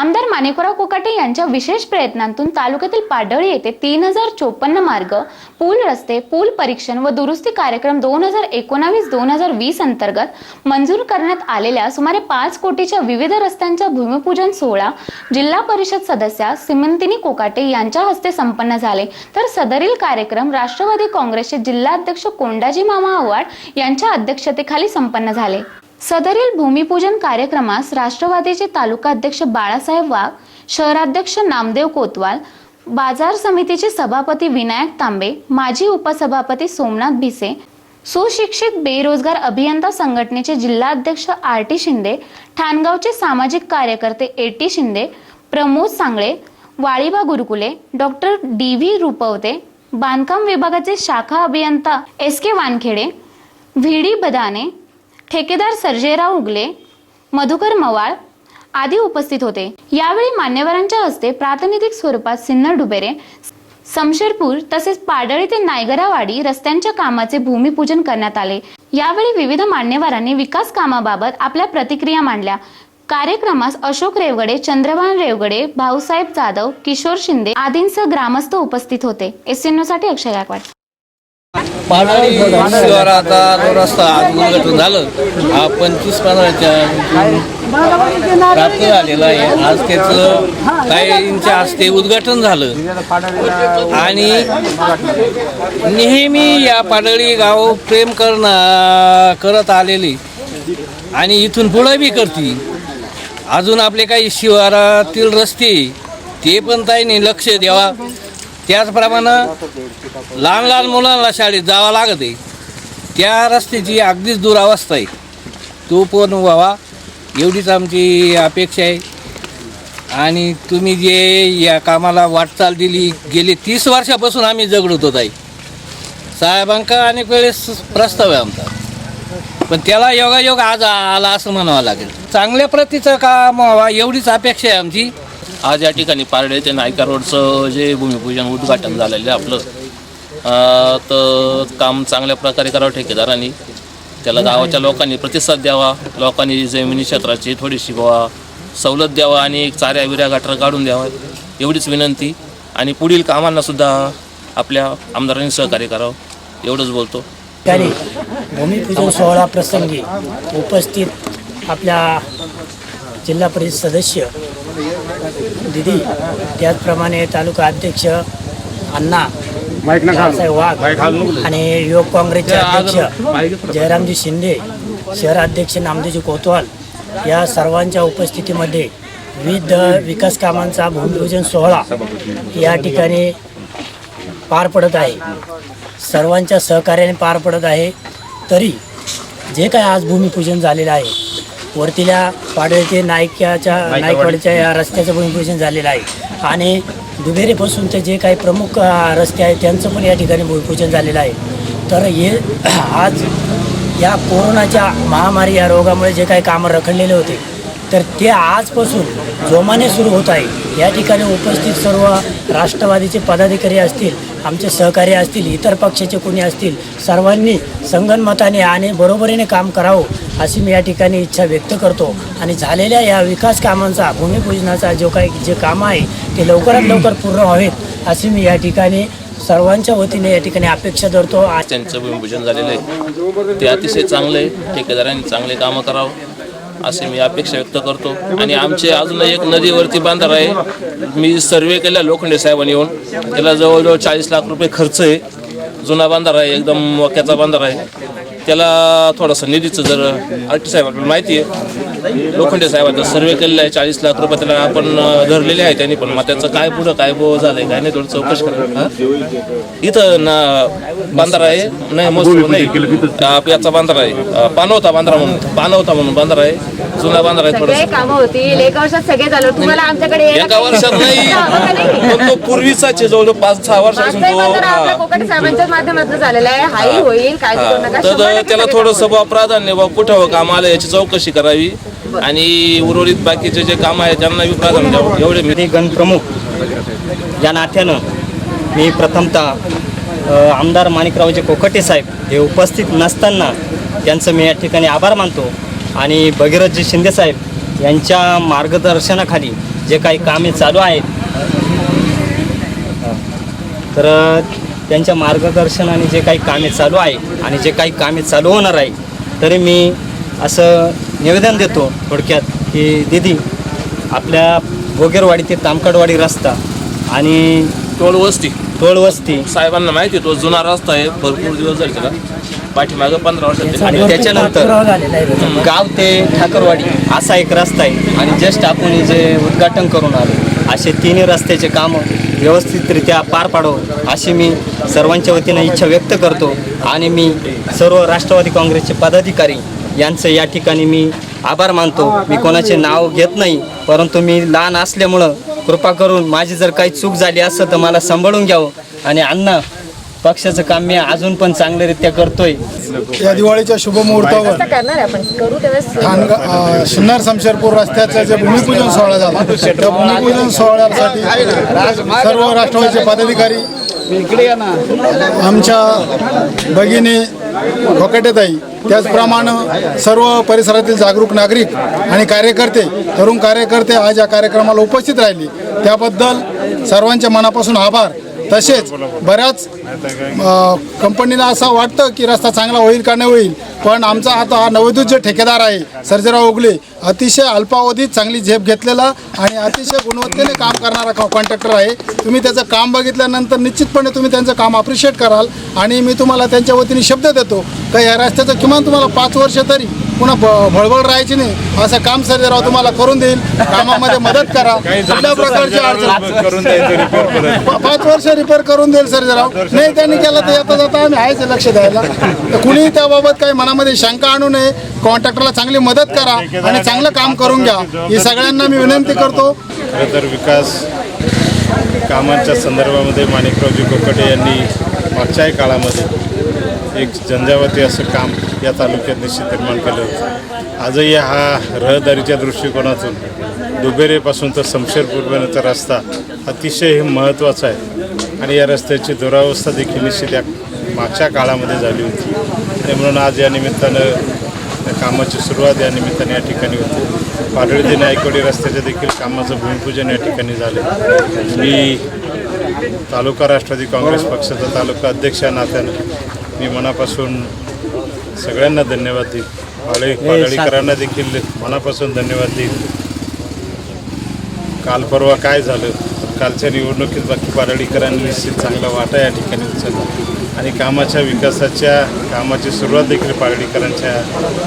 आमदार माणिकराव कोकाटे यांच्या विशेष प्रयत्नांतून तालुक्यातील पाडळी येथे तीन हजार चोपन्न मार्ग पूल रस्ते पूल परीक्षण व दुरुस्ती कार्यक्रम दोन हजार एकोणावीस दोन हजार वीस अंतर्गत मंजूर करण्यात आलेल्या सुमारे पाच कोटीच्या विविध रस्त्यांच्या भूमिपूजन सोहळा जिल्हा परिषद सदस्या सिमंतिनी कोकाटे यांच्या हस्ते संपन्न झाले. तर सदरील कार्यक्रम राष्ट्रवादी काँग्रेसचे जिल्हाध्यक्ष कोंडाजी मामा आव्हाड यांच्या अध्यक्षतेखाली संपन्न झाले. सदरील भूमिपूजन कार्यक्रमास राष्ट्रवादीचे तालुका अध्यक्ष बाळासाहेब वाघ शहराध्यक्ष नामदेव कोतवाल बाजार समितीचे सभापती विनायक तांबे माजी उपसभापती सोमनाथ भिसे सुशिक्षित बेरोजगार अभियंता संघटनेचे जिल्हाध्यक्ष आर टी शिंदे ठाणगावचे सामाजिक कार्यकर्ते A T Shinde Pramod Sangle Waliba Gurukule doctor D V Rupwate बांधकाम विभागाचे शाखा अभियंता S K Wankhede V D Badane ठेकेदार सर्जेराव उगले मधुकर मवाळ आदी उपस्थित होते. यावेळी मान्यवरांच्या हस्ते प्रातिनिधिक स्वरूपात सिन्नर डुबेरे समशेरपूर तसेच पाडळी ते नायगरावाडी रस्त्यांच्या कामाचे भूमिपूजन करण्यात आले. यावेळी विविध मान्यवरांनी विकास कामाबाबत आपल्या प्रतिक्रिया मांडल्या. कार्यक्रमास अशोक रेवगडे चंद्रभान रेवगडे भाऊसाहेब जाधव किशोर शिंदे आदींसह ग्रामस्थ उपस्थित होते. एससाठी अक्षय गायकवाड. पाडळी शहराचा जो रस्ता आज उद्घाटन झालं. हा पंचवीस पंधराच्या प्राप्त झालेला आहे. आज त्याचं काहींच्या हस्ते उद्घाटन झालं. आणि नेहमी या पाडळी गाव प्रेम करणं करत आलेली. आणि इथून पुढं बी करती. अजून आपले काही शिवारातील रस्ते ते पण ताईने लक्ष द्यावा. त्याचप्रमाणे लहान लहान मुलांना शाळेत जावं लागत. आहे त्या रस्त्याची अगदीच दुरावस्था आहे. तो पण व्हावा एवढीच आमची अपेक्षा आहे. आणि तुम्ही जे या कामाला वाटचाल दिली गेली तीस वर्षापासून आम्ही जगडत होत आहे साहेबांका अनेक वेळेस प्रस्ताव आहे आमचा. पण त्याला योगायोग आज आला असं म्हणावं लागेल. चांगल्या प्रतीचं काम व्हावा एवढीच अपेक्षा आहे आमची. आज या ठिकाणी पारडे ते नायका रोडचं जे भूमिपूजन उद्घाटन झालेलं आहे आपलं तर काम चांगल्या प्रकारे करावं ठेकेदारांनी. त्याला गावाच्या लोकांनी प्रतिसाद द्यावा लोकांनी जमिनी क्षेत्राची थोडीशी बुवा सवलत द्यावा आणि एक चाऱ्या विऱ्या गाठर काढून द्यावा एवढीच विनंती. आणि पुढील कामांना सुद्धा आपल्या आमदारांनी सहकार्य करावं एवढंच बोलतो. त्याने भूमिपूजन सोहळा प्रसंगी उपस्थित आपल्या जिल्हा परिषद सदस्य दिदी त्याचप्रमाणे तालुका अध्यक्ष अण्णा बाळासाहेब वाघ आणि युवक काँग्रेसचे अध्यक्ष जयरामजी शिंदे शहराध्यक्ष नामदेवजी कोतवाल या सर्वांच्या उपस्थितीमध्ये विविध विकास कामांचा भूमिपूजन सोहळा या ठिकाणी पार पडत आहे. सर्वांच्या सहकार्याने पार पडत आहे. तरी जे काय आज भूमिपूजन झालेलं आहे वरतील्या पाडळे ते नायक्याच्या नायकवाडीच्या या रस्त्याचं भूमिपूजन झालेलं आहे. आणि दुबेरेपासून ते जे काही प्रमुख रस्ते आहेत त्यांचं पण या ठिकाणी भूमिपूजन झालेलं आहे. तर हे आज या कोरोनाच्या महामारी या रोगामुळे जे काही कामं रखडलेले होते तर ते आजपासून जोमाने सुरू होत आहे. या ठिकाणी उपस्थित सर्व राष्ट्रवादीचे पदाधिकारी असतील आमचे सहकारी असतील इतर पक्षाचे कोणी असतील सर्वांनी संगनमताने आणि बरोबरीने काम करावं अशी मी या ठिकाणी इच्छा व्यक्त करतो. आणि झालेल्या या विकास कामांचा भूमिपूजनाचा जो काही जे कामं आहे ते लवकरात लवकर पूर्ण व्हावेत अशी मी या ठिकाणी सर्वांच्या वतीने या ठिकाणी अपेक्षा धरतो. आज त्यांचं भूमिपूजन झालेलं आहे. ते अतिशय चांगलं आहे. ठेकेदारांनी चांगले कामं करावं. असे मी अपेक्षा व्यक्त करतो. आणि आमचे अजून एक नदीवरती बांधार आहे. मी सर्वे केला लोखंडे साहेबांनी येऊन. त्याला जवळजवळ चाळीस लाख रुपये खर्च आहे. जुना बांधार आहे एकदम वाक्याचा बांधार आहे. त्याला थोडंसं निधीचं जर आर टी साहेब आपल्याला माहिती आहे लोखंडे साहेबांचा सर्वे केलेला आहे चाळीस लाख रुपये त्याला आपण धरलेले आहे त्यांनी पण मग त्याचं काय पुढं काय बो झालंय काय नाही थोडं चौकशी करा. इथं ना बांधारा आहे. नाही मस्त नाही. याचा बांधारा आहे. पानवता बांधारा म्हणून पानवता म्हणून बांधारा आहे. जुना बांधारा आहे सगळे थोडं कामं होतील एका वर्षात सगळे झालं तुम्हाला आमच्याकडे एका वर्षात नाही? पण तो पूर्वीचाच आहे जवळ पाच सहा वर्षापासून तो बांधारा आपल्या हा. कोकण साहेबांच्या माध्यमातून झालेला आहे. हाही होईल तर त्याला थोडंसं प्राधान्य बा कुठं काम आलं याची चौकशी करावी. आणि उर्वरित बाकीचे जे काम आहे त्यांना बी प्राधान्य म्हणजे द्यावं एवढे मी गणप्रमुख या नात्यानं मी प्रथमतः आमदार माणिकरावजी कोकटे साहेब हे उपस्थित नसताना त्यांचं मी या ठिकाणी आभार मानतो. आणि भगीरथजी शिंदेसाहेब यांच्या मार्गदर्शनाखाली जे काही कामे चालू आहेत तर त्यांच्या मार्गदर्शनाने जे काही कामे चालू आहे आणि जे काही कामे चालू होणार आहे तरी मी असं निवेदन देतो थोडक्यात की दिदी आपल्या गोगेरवाडी ते तामकडवाडी रस्ता आणि टोळ वस्ती. टोळवस्ती साहेबांना माहिती आहे, तो जुना रस्ता आहे भरपूर दिवस झाले त्याला. पाठीमागं पंधरा वर्षात आणि त्याच्यानंतर गाव ते ठाकरवाडी असा एक रस्ता आहे. आणि जस्ट आपण जे उद्घाटन करून आलो असे तिन्ही रस्त्याचे कामं व्यवस्थितरित्या पार पाडावं अशी मी सर्वांच्या वतीनं इच्छा व्यक्त करतो. आणि मी सर्व राष्ट्रवादी काँग्रेसचे पदाधिकारी यांचं या ठिकाणी मी आभार मानतो. मी कोणाचे नाव घेत नाही परंतु मी लहान असल्यामुळं कृपा करून माझी जर काही चूक झाली असं तर मला सांभाळून घ्यावं. आणि अण्णा पक्षाचं काम मी अजून पण चांगल्यारीत्या करतोय. या दिवाळीच्या ठाणगा अ, सिन्नर शमशेरपूर रस्त्याचं जे भूमिपूजन सोहळा झाला त्या भूमिपूजन सोहळ्यासाठी सर्व राष्ट्रवादीचे पदाधिकारी आमच्या भगिनी खोकटेताई त्याचप्रमाणे सर्व परिसरातील जागरूक नागरिक आणि कार्यकर्ते तरुण कार्यकर्ते आज या कार्यक्रमाला उपस्थित राहिले. त्याबद्दल सर्वांच्या मनापासून आभार. तसेच बऱ्याच कंपनीला असं वाटतं की रस्ता चांगला होईल का नाही होईल पण आमचा आता हा नवोदित जे ठेकेदार आहे सर्जेराव ओगले अतिशय अल्पावधीत चांगली झेप घेतलेला आणि अतिशय गुणवत्तेने काम करणारा कॉन्ट्रॅक्टर आहे. तुम्ही त्याचं काम बघितल्यानंतर निश्चितपणे तुम्ही त्यांचं काम अप्रिशिएट कराल. आणि मी तुम्हाला त्यांच्या वतीने शब्द देतो का या रस्त्याचं किमान तुम्हाला पाच वर्ष तरी पुन्हा भळबळ राहायची नाही. असं काम सर्जेराव तुम्हाला करून देईल. कामामध्ये मदत करा. कुठल्या प्रकारची अडचण. पाच वर्ष रिपेअर करून देईल सर्जेराव नाही त्यांनी केलं तर येता जाता आम्ही आहेच लक्ष द्यायला. तर कुणी त्याबाबत काही मनामध्ये शंका आणू नये. कॉन्ट्रॅक्टरला चांगली मदत करा आणि चांगलं काम करून घ्या. ही सगळ्यांना मी विनंती करतो. तर विकास कामांच्या संदर्भामध्ये माणिकरावजी कोकटे यांनी मागच्याही काळामध्ये एक झंझावाती असं काम या तालुक्यात निश्चित निर्माण केलं होतं. आजही हा रहदारीच्या दृष्टिकोनातून दुबेरेपासून तर शमशेरपूरपर्यंतचा रस्ता अतिशय महत्त्वाचा आहे. आणि या रस्त्याची दुरावस्था देखील निश्चित या मागच्या काळामध्ये झाली होती. आणि म्हणून आज या निमित्तानं कामाची सुरुवात या निमित्ताने या ठिकाणी होती. पाडळी ते नायकवाडी रस्त्याच्या देखील कामाचं भूमिपूजन या ठिकाणी झालं. मी तालुका राष्ट्रवादी काँग्रेस पक्षाचा तालुका अध्यक्ष या नात्यानं मी मनापासून सगळ्यांना धन्यवाद देईन. पाडळी पाडळीकरांना देखील मनापासून धन्यवाद देईन. काल परवा काय झालं? कालच्या निवडणुकीत बाकी पाडळीकरांनी निश्चित चांगला वाटा या ठिकाणी उचलला. आणि कामाच्या विकासाच्या कामाची सुरुवात देखील पाडळीकरांच्या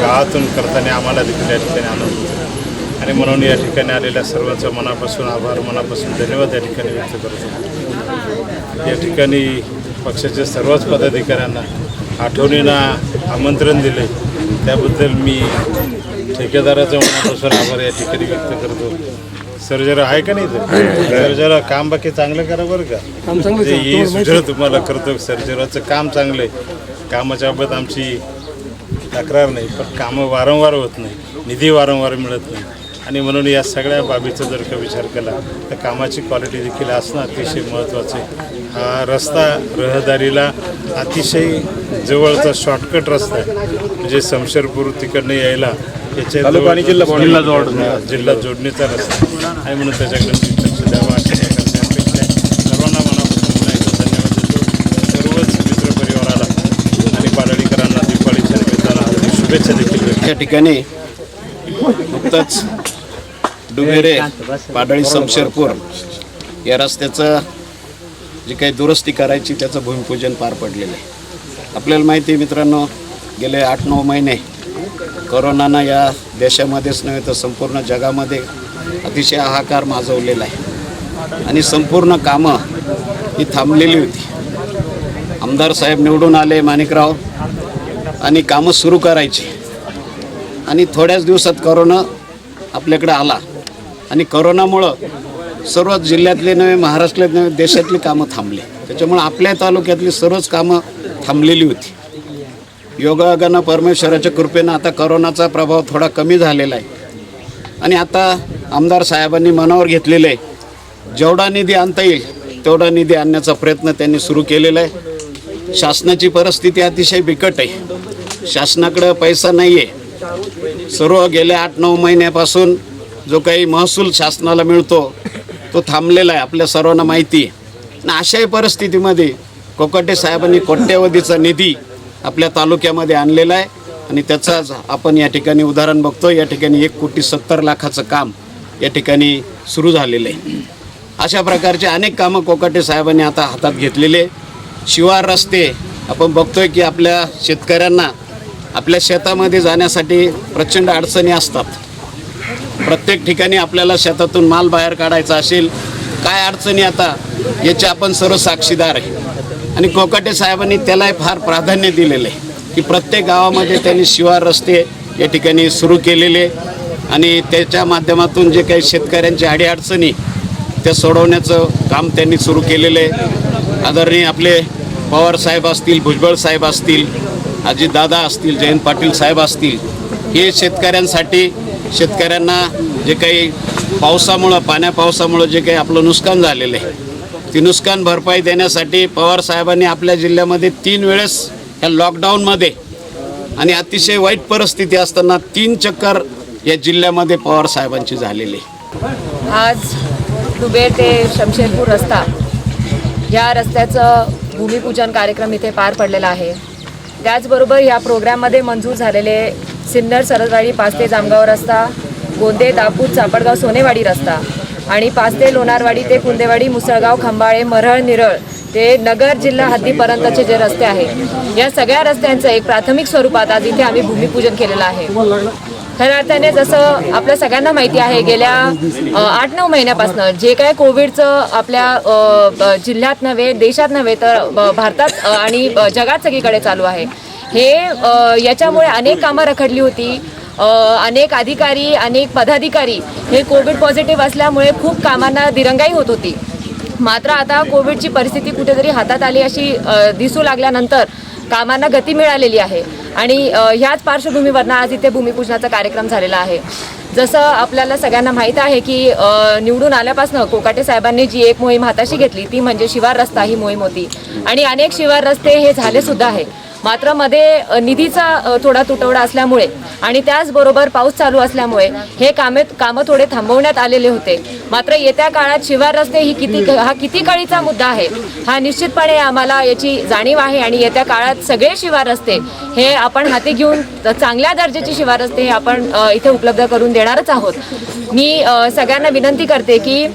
गावातून करताना आम्हाला देखील या ठिकाणी आनंद आणि म्हणून या ठिकाणी आलेल्या सर्वांचं मनापासून आभार मनापासून धन्यवाद या ठिकाणी व्यक्त करतो. या ठिकाणी पक्षाच्या सर्वच पदाधिकाऱ्यांना आठवणीनं आमंत्रण दिले त्याबद्दल मी ठेकेदाराचं मनापासून आभार या ठिकाणी व्यक्त करतो. सर जरा आहे का नाही इथं? सर जरा काम बाकी चांगलं करा बरं का. ही सूचना तुम्हाला करतो. सर्जराचं काम चांगलं आहे. कामाच्या बाबत आमची तक्रार नाही पण कामं वारंवार होत नाही. निधी वारंवार मिळत नाही. आणि म्हणून या सगळ्या बाबीचा जर का विचार केला तर कामाची क्वालिटी देखील असणं अतिशय महत्त्वाचं आहे. हा रस्ता रहदारीला अतिशय जवळचा शॉर्टकट रस्ता आहे. म्हणजे शमशेरपूर तिकडनं यायला याच्या जवळ- जिल्हा जोड जिल्हा जोडणीचा रस्ता आहे. आणि म्हणून त्याच्याकडे तुम्ही लक्ष द्यावं. अशी या करण्याची अपेक्षा आहे. सर्वांना मनापासून पुन्हा एकदा धन्यवाद देतो. सर्वच मित्रपरिवाराला आणि पाडळीकरांना दिवाळीच्या निमित्तानं हार्दिक शुभेच्छा देखील व्यक्त या ठिकाणी नुकतंच डुबेरे पाडळी शमशेरपूर या रस्त्याचं जी काही दुरुस्ती करायची त्याचं भूमिपूजन पार पडलेलं आहे. आपल्याला माहिती आहे मित्रांनो गेले आठ नऊ महिने करोनानं या देशामध्येच नव्हे तर संपूर्ण जगामध्ये अतिशय हाहाकार माजवलेला आहे. आणि संपूर्ण कामं ही थांबलेली होती. आमदार साहेब निवडून आले माणिकराव. आणि कामं सुरू करायची. आणि थोड्याच दिवसात करोना आपल्याकडे आला. आणि करोनामुळं सर्व जिल्ह्यातले नव्हे महाराष्ट्रातले नव्हे देशातली कामं थांबली. त्याच्यामुळं आपल्या तालुक्यातली सर्वच कामं थांबलेली होती. योगायोगानं परमेश्वराच्या कृपेनं आता करोनाचा प्रभाव थोडा कमी झालेला आहे. आणि आता आमदार साहेबांनी मनावर घेतलेलं आहे जेवढा निधी आणता येईल तेवढा निधी आणण्याचा प्रयत्न त्यांनी सुरू केलेला आहे. शासनाची परिस्थिती अतिशय बिकट आहे. शासनाकडं पैसा नाही आहे सर्व गेल्या आठ नऊ महिन्यापासून जो काही महसूल शासनाला मिळतो तो थांबलेला आहे आपल्या सर्वांना माहिती आहे. आणि अशाही परिस्थितीमध्ये कोकाटे साहेबांनी कोट्यवधीचा निधी आपल्या तालुक्यामध्ये आणलेला आहे आणि त्याचाच आपण या ठिकाणी उदाहरण बघतो या ठिकाणी एक कोटी सत्तर लाखाचं काम या ठिकाणी सुरू झालेलं आहे. अशा प्रकारचे अनेक कामं कोकाटे साहेबांनी आता हातात घेतलेले शिवार रस्ते आपण बघतोय की आपल्या शेतकऱ्यांना आपल्या शेतामध्ये जाण्यासाठी प्रचंड अडचणी असतात. प्रत्येक ठिकाणी आपल्याला शेतातून माल बाहेर काढायचा असेल काय अडचणी आता याचे आपण सर्व साक्षीदार आहे. आणि कोकाटे साहेबांनी त्यालाही फार प्राधान्य दिलेलं आहे की प्रत्येक गावामध्ये त्यांनी शिवार रस्ते या ठिकाणी सुरू केलेले आणि त्याच्या माध्यमातून जे काही शेतकऱ्यांच्या अडीअडचणी त्या सोडवण्याचं काम त्यांनी सुरू केलेलं आहे. आदरणीय आपले पवार साहेब असतील भुजबळ साहेब असतील अजितदादा असतील जयंत पाटील साहेब असतील हे शेतकऱ्यांसाठी शेतकऱ्यांना जे काही पावसामुळं पाण्या पावसामुळं जे काही आपलं नुकसान झालेलं आहे ती नुकसान भरपाई देण्यासाठी पवार साहेबांनी आपल्या जिल्ह्यामध्ये तीन वेळेस ह्या लॉकडाऊनमध्ये आणि अतिशय वाईट परिस्थिती असताना तीन चक्कर या जिल्ह्यामध्ये पवार साहेबांची झालेली आज दुबे ते शमशेरपूर रस्ता या रस्त्याचं भूमिपूजन कार्यक्रम इथे पार पडलेला आहे. त्याचबरोबर या प्रोग्राममध्ये मंजूर झालेले सिन्नर सरसवाडी पाच ते जामगाव रस्ता गोंदे दापूर चापडगाव सोनेवाडी रस्ता आणि पाच ते लोणारवाडी ते कुंदेवाडी मुसळगाव खंबाळे मरळ निरळ ते नगर जिल्हा हद्दीपर्यंतचे जे रस्ते आहेत या सगळ्या रस्त्यांचं एक प्राथमिक स्वरूपात आज इथे आम्ही भूमिपूजन केलेलं आहे. खऱ्या अर्थाने जसं आपल्या सगळ्यांना माहिती आहे गेल्या आठ नऊ महिन्यापासून जे काय कोविडचं आपल्या जिल्ह्यात नव्हे देशात नव्हे तर भारतात आणि जगात सगळीकडे चालू आहे. हे याच्यामुळे अनेक कामं रखडली होती. अनेक अधिकारी अनेक पदाधिकारी हे कोविड पॉझिटिव्ह असल्यामुळे खूप कामांना दिरंगाई होत होती. मात्र आता कोविडची परिस्थिती कुठेतरी हातात आली अशी दिसू लागल्यानंतर कामांना गती मिळालेली आहे. आणि ह्याच पार्श्वभूमीवरनं आज इथे भूमिपूजनाचा कार्यक्रम झालेला आहे. जसं आपल्याला सगळ्यांना माहीत आहे की निवडून आल्यापासून कोकाटे साहेबांनी जी एक मोहीम हाताशी घेतली ती म्हणजे शिवार रस्ता ही मोहीम होती. आणि अनेक शिवार रस्ते हे झाले सुद्धा आहे. मात्रमध्ये निधीचा थोडा तुटवडा असल्यामुळे आणि त्याचबरोबर पाऊस चालू असल्यामुळे हे कामे कामं थोडे थांबवण्यात आलेले होते. मात्र येत्या काळात शिवार रस्ते ही किती हा किती काळीचा मुद्दा आहे हा निश्चितपणे आम्हाला याची जाणीव आहे आणि येत्या काळात सगळे शिवार रस्ते हे आपण हाती घेऊन चांगल्या दर्जाचे शिवार रस्ते हे आपण इथे उपलब्ध करून देणारच आहोत. मी सगळ्यांना विनंती करते की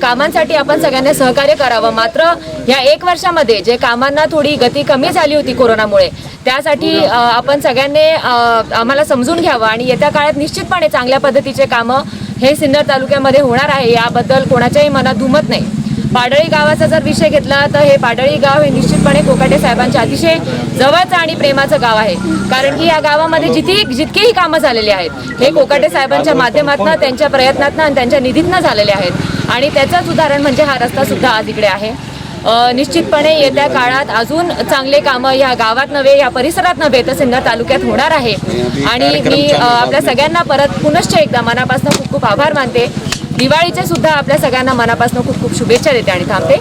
कामांसाठी आपण सगळ्यांनी सहकार्य करावं. मात्र ह्या एक वर्षामध्ये जे कामांना थोडी गती कमी झाली होती कोरोनामुळे त्यासाठी अ, आपण सगळ्यांनी आम्हाला समजून घ्यावं आणि येत्या काळात निश्चितपणे चांगल्या पद्धतीचे कामं हे सिन्नर तालुक्यामध्ये होणार आहे. याबद्दल कोणाच्याही मनात दुमत नाही. पाडळी गावाचा जर विषय घेतला तर हे पाडळी गाव हे निश्चितपणे कोकाटे साहेबांच्या अतिशय जवळचं आणि प्रेमाचं गाव आहे. कारण की या गावामध्ये जिथे जितकेही कामं झालेली आहेत हे कोकाटे साहेबांच्या माध्यमातून त्यांच्या प्रयत्नातनं आणि त्यांच्या निधीतनं झालेले आहेत. आणि त्याचंच उदाहरण म्हणजे हा रस्ता सुद्धा आज इकडे आहे. निश्चितपणे येत्या काळात अजून चांगले कामं या गावात नव्हे या परिसरात नव्हे तर सिन्नर तालुक्यात होणार आहे. आणि मी आपल्या सगळ्यांना परत पुनश्च एकदा मनापासून खूप खूप आभार मानते. दिवाळीचे सुद्धा आपल्या सगळ्यांना मनापासून खूप खूप शुभेच्छा देते आणि थांबते.